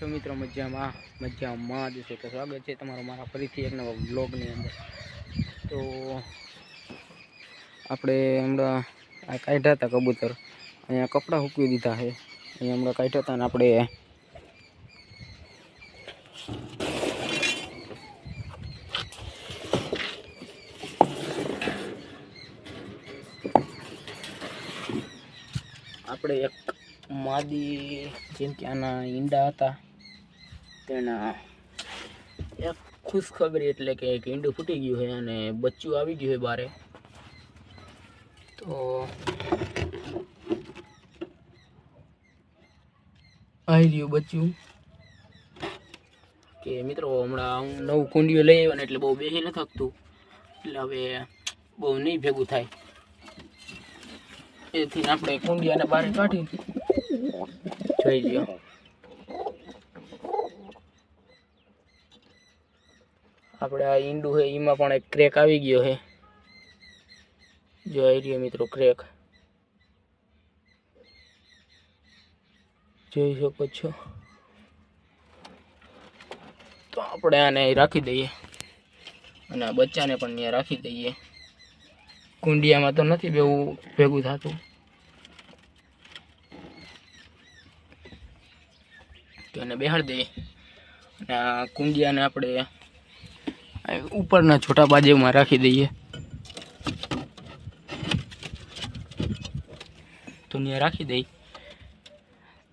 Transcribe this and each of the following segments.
તો મિત્રો મજામાં મજામાં જ છે. કે સ્વાગત છે તમારું મારા ફરીથી એક નવા બ્લોગની અંદર. તો આપણે હમણાં આ કાઢ્યા હતા કબૂતર. અહીંયા કપડાં સૂકવી દીધા છે. અહીંયા હમણાં કાઢ્યા હતા ને આપણે આપણે એક માદી, જેમ કે આના ઈંડા હતા. તેના એક ખુશખબરી એટલે કે એક ઈંડું ફૂટી ગયું છે અને બચ્ચું આવી ગયું છે બારે. તો આવી રહ્યું બચ્ચું. કે મિત્રો, હમણાં હું નવું કુંડીઓ લઈ આવ્યો ને એટલે બહુ બેસી નથી થકતું. એટલે હવે બહુ નહીં ભેગું થાય. એથી આપણે કુંડિયાને બહાર કાઢી. જોઈ લ્યો આપણે આ ઈંડું છે, એમાં પણ એક ક્રેક આવી ગયો છે. જોઈ રહ્યો મિત્રો ક્રેક. જોઈ શકો છો. તો આપણે આને રાખી દઈએ. અને આ બચ્ચાને પણ ત્યાં રાખી દઈએ. કુંડિયામાં તો નથી બેવું, ભેગું થતું. તો એને બેહાડી દઈએ. અને આ કુંડિયાને આપણે ઉપરના છોટા બાજુમાં રાખી દઈએ. તો ત્યાં રાખી દઈ.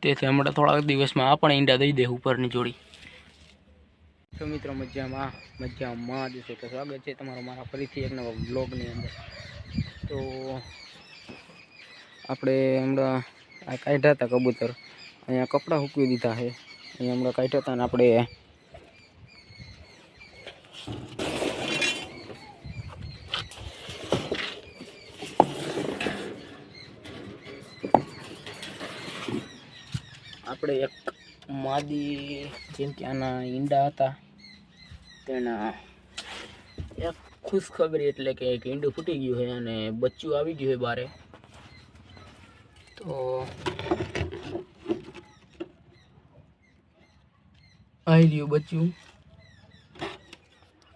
તેથી હમણાં થોડાક દિવસમાં આ પણ ઈંડા દઈ દે ઉપરની જોડી. તો મિત્રો, મજામાં મજામાં જ છે. કે સ્વાગત છે તમારો મારા ફરીથી એક નવા બ્લોગની અંદર. તો આપણે હમણાં આ કાઢ્યા હતા કબૂતર. અહીંયા કપડાં સૂકવી દીધા છે. અહીંયા હમણાં કાઢ્યા હતા ને આપણે આપણે એક માદી, જેમ કે આના ઈંડા હતા, તેના એક ખુશખબરી એટલે કે એક ઈંડું ફૂટી ગયું છે અને બચ્ચું આવી ગયું છે બારે. તો આવી રહ્યું બચ્ચું.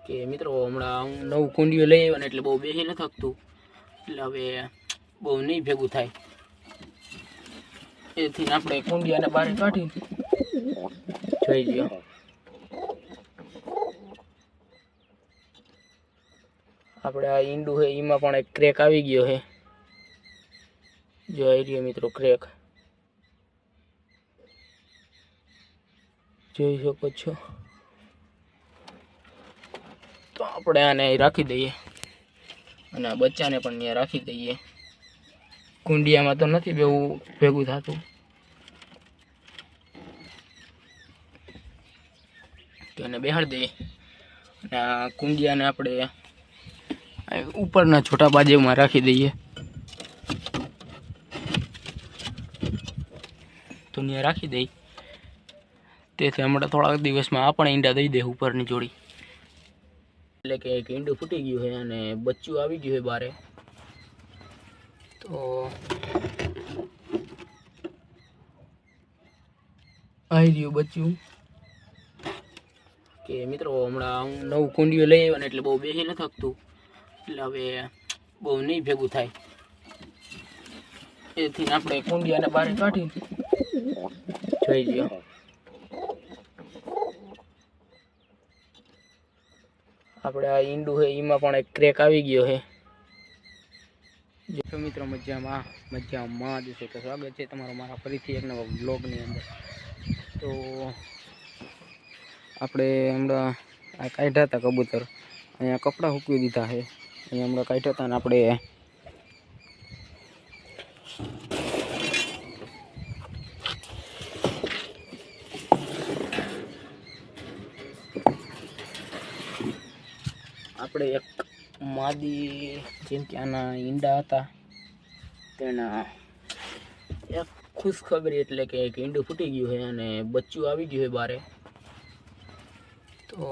કે મિત્રો, હમણાં હું નવું કુંડીઓ લઈ આવ્યો ને એટલે બહુ બેસી નથી થકતું એટલે હવે બહુ નહીં ભેગું થાય. એથી આપણે કુંડિયાને બહાર કાઢી. જોઈ લ્યો આપણે આ ઈંડું છે એમાં પણ એક ક્રેક આવી ગયો છે જોઈ રહ્યો મિત્રો ક્રેક. જોઈ શકો છો. તો આપણે આને રાખી દઈએ. અને આ બચ્ચાને પણ ત્યાં રાખી દઈએ. કુંડિયામાં તો નથી બેવું ભેગું થતું. તો એને બેહાડી દઈએ. અને આ કુંડિયાને આપણે ઉપરના છોટા બાજુમાં રાખી દઈએ. તો રાખી દઈ. તેથી હમણાં થોડાક દિવસમાં આ પણ ઈંડા દઈ દે ઉપરની જોડી. એટલે કે એક ઈંડું ફૂટી ગયું છે અને બચ્ચું આવી ગયું છે બારે. તો આવી રહ્યું બચ્યું કે મિત્રો, હમણાં હું નવું કુંડીઓ લઈ આવ્યો ને એટલે બહુ બેસી નથી થકતું એટલે હવે બહુ નહીં ભેગું થાય. એથી આપણે કુંડિયાને બહાર કાઢી. જોઈ લ્યો. આપણે આ ઈંડું છે એમાં પણ એક ક્રેક આવી ગયો છે જો મિત્રો મજામાં મજામાં જ છે. કે સ્વાગત છે તમારો મારા ફરીથી એક નવા બ્લોગની અંદર. તો આપણે હમણાં આ કાઢ્યા હતા કબૂતર. અહીંયા કપડાં સૂકવી દીધા છે. અહીંયા હમણાં કાઢ્યા હતા ને આપણે આપણે એક માદી, જેમ કે આના ઈંડા હતા તેના એક ખુશખબરી એટલે કે એક ઈંડું ફૂટી ગયું છે અને બચ્ચું આવી ગયું છે બારે. તો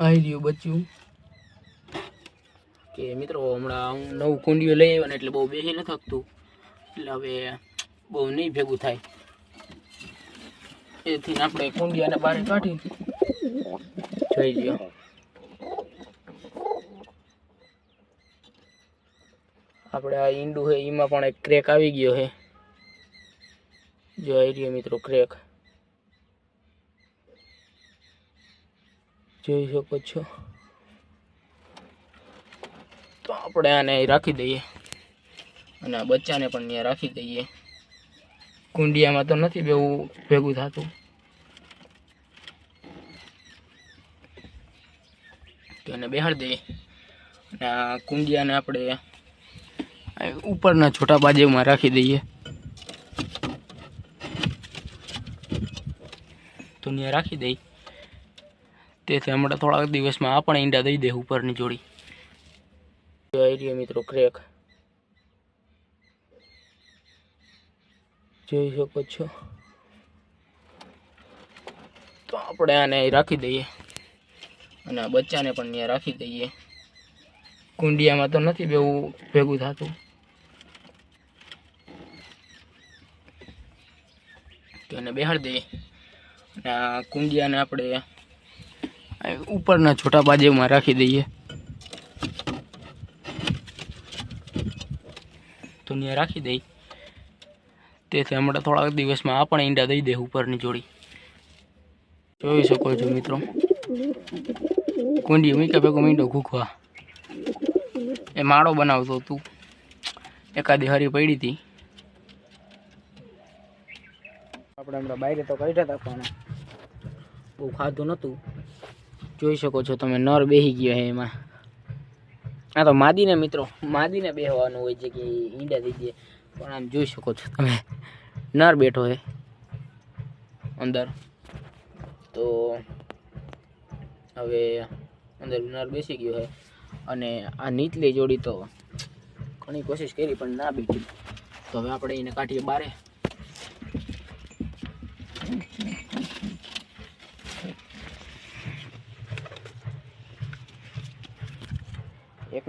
આવી ગયું બચ્ચું. કે મિત્રો, હમણાં હું નવું કુંડિયું લઈ આવ્યો ને એટલે બહુ બેસી નથી થકતું એટલે હવે બહુ નહીં ભેગું થાય. એથી આપણે કુંડિયાને બહાર કાઢી. જોઈ લ્યો આપણે આ ઈંડું છે, એમાં પણ એક ક્રેક આવી ગયો છે. જો આવી રહ્યો મિત્રો ક્રેક. જોઈ શકો છો. તો આપણે આને રાખી દઈએ. અને આ બચ્ચાને પણ ત્યાં રાખી દઈએ. કુંડિયામાં તો નથી બેવું, ભેગું થતું. તો એને બેહાડી દઈએ. અને આ કુંડિયાને આપણે ઉપરના છોટા બાજુમાં રાખી દઈએ. તો ત્યાં રાખી દઈ. તેથી હમણાં થોડાક દિવસમાં આ પણ ઈંડા દઈ દે ઉપરની જોડી. આવી રહ્યો મિત્રો ક્રેક. જોઈ શકો છો. તો આપણે આને રાખી દઈએ. અને આ બચ્ચાને પણ ત્યાં રાખી દઈએ. કુંડિયામાં તો નથી બેવું ભેગું થતું. તો એને બેહાડી દઈએ. અને આ કુંડિયાને આપણે ઉપરના છોટા બાજુમાં રાખી દઈએ. તો ત્યાં રાખી દઈ તેથી હમણાં થોડાક દિવસમાં આપણે ઈંડા દઈ દે ઉપરની જોડી. જોઈ શકો છો મિત્રો. કુંડી મૂક્યા ભેગો મીંડો ઘૂખવા એ માળો બનાવતો તું એકાદી હરી પડી હતી. આપણે હમણાં બહાર તો કાઢ્યા હતા પણ બહુ ખાધું નહોતું. જોઈ શકો છો તમે, નર બેસી ગયો હે એમાં. આ તો માદીને મિત્રો, માદીને બેહવાનું હોય છે કે ઈંડા દઈ દે. પણ આમ જોઈ શકો છો તમે, નર બેઠો હે અંદર. તો હવે અંદર નર બેસી ગયો છે અને આ નીચલી જોડી તો ઘણી કોશિશ કરી પણ ના બેઠી. તો હવે આપણે એને કાઢીએ બારે.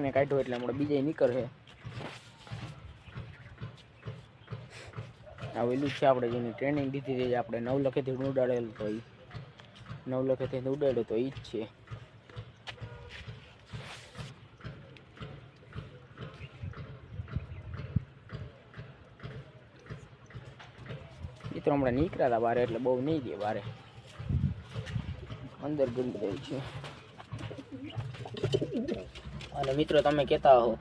એકને કાઢ્યો એટલે હમણાં બીજે નીકળશે આવેલું છે આપણે જેની ટ્રેનિંગ દીધી હતી આપણે નવ લખેથી ઉડાડેલું તો એ નવ લખેથી ઉડાડ્યો તો એ જ છે. મિત્રો હમણાં નીકળ્યા હતા બારે, એટલે બહુ નહીં ગયા બારે. અંદર ગંદ જાય છે. અને મિત્રો તમે કહેતા હો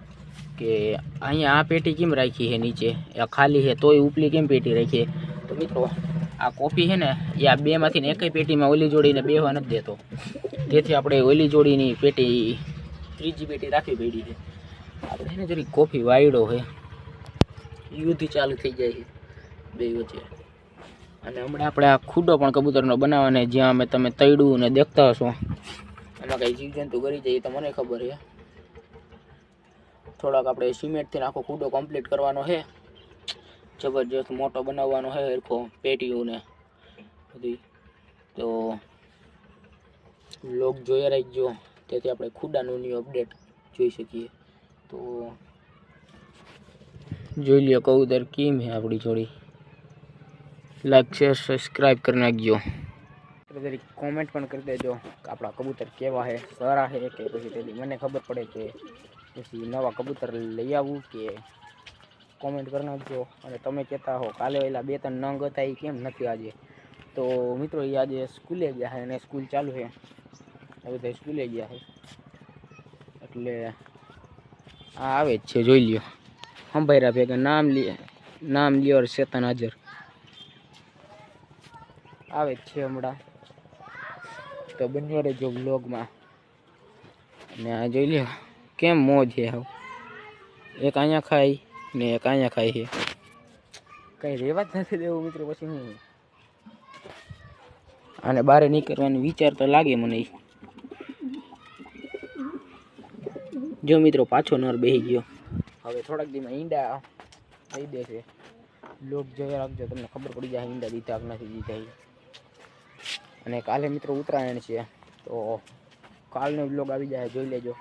કે અહીંયા આ પેટી કેમ રાખી છે નીચે? આ ખાલી છે, તોય ઉપલી કેમ પેટી રાખી તો મિત્રો, આ કોફી છે ને, એ આ બેમાંથી ને એકય પેટીમાં ઓલી જોડીને બેહવા નથી દેતો. તેથી આપણે ઓલી જોડીની પેટી, ત્રીજી પેટી રાખવી પડી છે. આપણે એને જરી કોફી વાયડો છે. યુદ્ધ ચાલુ થઈ જાય છે બે વચ્ચે. અને હમણાં આપણે આ ખુડો પણ કબૂતરનો બનાવવાને જ્યાં અમે તમે તૈડું ને દેખતા હશો. એમાં કંઈ જીવજંતુ કરી જાય એ તો મને ખબર છે. થોડાક આપણે સિમેન્ટથી આખો ખુડો કમ્પ્લીટ કરવાનો છે. જબરજસ્ત મોટો બનાવવાનો છે હરખો પેટીઓને. બધી. તો લોક જોઈ રાખજો. તેથી આપણે ખુડાનું ન્યૂ અપડેટ જોઈ શકીએ. તો જોઈ લ્યો કબૂતર કેમ છે આપણી જોડી. લાઈક શેર સબસ્ક્રાઈબ કરી નાખજો. જરી કોમેન્ટ પણ કરી દેજો કે આપણા કબૂતર કેવા છે, સારા છે કે પછી તેથી મને ખબર પડે કે પછી નવા કબૂતર લઈ આવવું કે કોમેન્ટ કરી નાખજો અને તમે કહેતા હો કાલે ઓલા બે ત્રણ નંગ હતા એ કેમ નથી આજે તો મિત્રો એ આજે સ્કૂલે ગયા છે અને સ્કૂલ ચાલુ છે એ બધા સ્કૂલે ગયા છે એટલે આ આવે જ છે જોઈ લ્યો સંભાયરા ભેગા નામ લે નામ લ્યો ચેતન હાજર આવે જ છે હમણાં તો બન્યો રહેજો બ્લોગમાં અને આ જોઈ લ્યો કેમ મોજ છે હાવ? એક અહીંયા ખાય ને એક અહીંયા ખાય છે કઈ રહેવા જ નથી દેવું મિત્રો પછી હું? અને બહાર નીકળવાનો વિચાર તો લાગે મને. જો મિત્રો પાછો નર બેસી ગયો. હવે થોડાક દીમાં ઈંડા દઈ છે. લોક જોયા રાખજો તમને ખબર પડી જાય ઈંડા દીધા કે નથી દીધા. અને કાલે મિત્રો ઉત્તરાયણ છે તો કાલનો બ્લોગ આવી જાય જોઈ લેજો.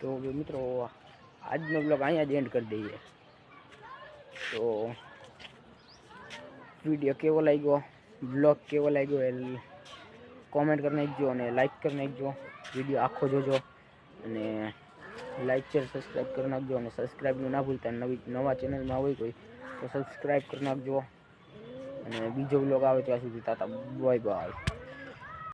તો હવે મિત્રો આજનો બ્લોગ અહીંયા જ એન્ડ કરી દઈએ તો વીડિયો કેવો લાગ્યો બ્લોગ કેવો લાગ્યો એ કોમેન્ટ કરી નાખજો અને લાઈક કરી નાખજો વીડિયો આખો જોજો અને લાઈક શેર સબસ્ક્રાઈબ કરી નાખજો અને સબસ્ક્રાઈબનું ના ભૂલતા નવી નવા ચેનલમાં હોય કોઈ તો સબસ્ક્રાઈબ કરી નાખજો અને બીજો બ્લોગ આવે ત્યાં સુધી તાતા બાય બાય